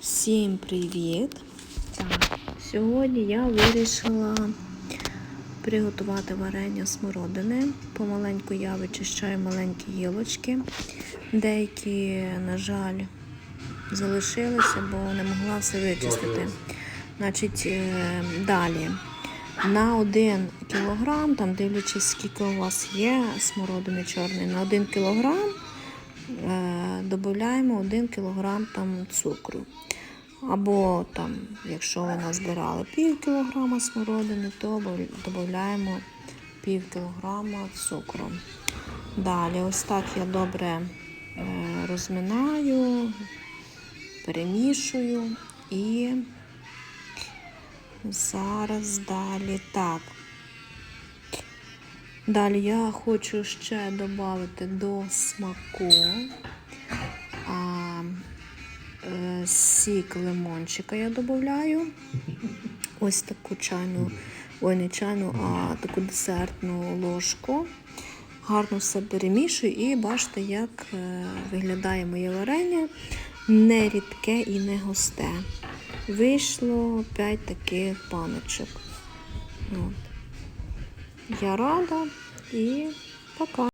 Всім привіт! Сьогодні я вирішила приготувати варення смородини. Помаленьку я вичищаю маленькі гілочки. Деякі, на жаль, залишилися, бо не могла все вичистити. Значить, е, далі. На 1 кілограм, там дивлячись, скільки у вас є смородини чорної, на 1 кілограм е, додаємо 1 кілограм там цукру. Або там, якщо ви назбирали пів кілограма смородини, то додаємо пів кілограма цукру. Далі, ось так я добре е, розминаю, перемішую і зараз далі так. Далі я хочу ще додати до смаку сік лимончика я додаю. Ось таку чайну, ой, не чайну, а таку десертну ложку. Гарно все перемішую і бачите, як е, виглядає моє варення. Не рідке і не густе. Вийшло 5 таких паночок. От. Я рада і пока.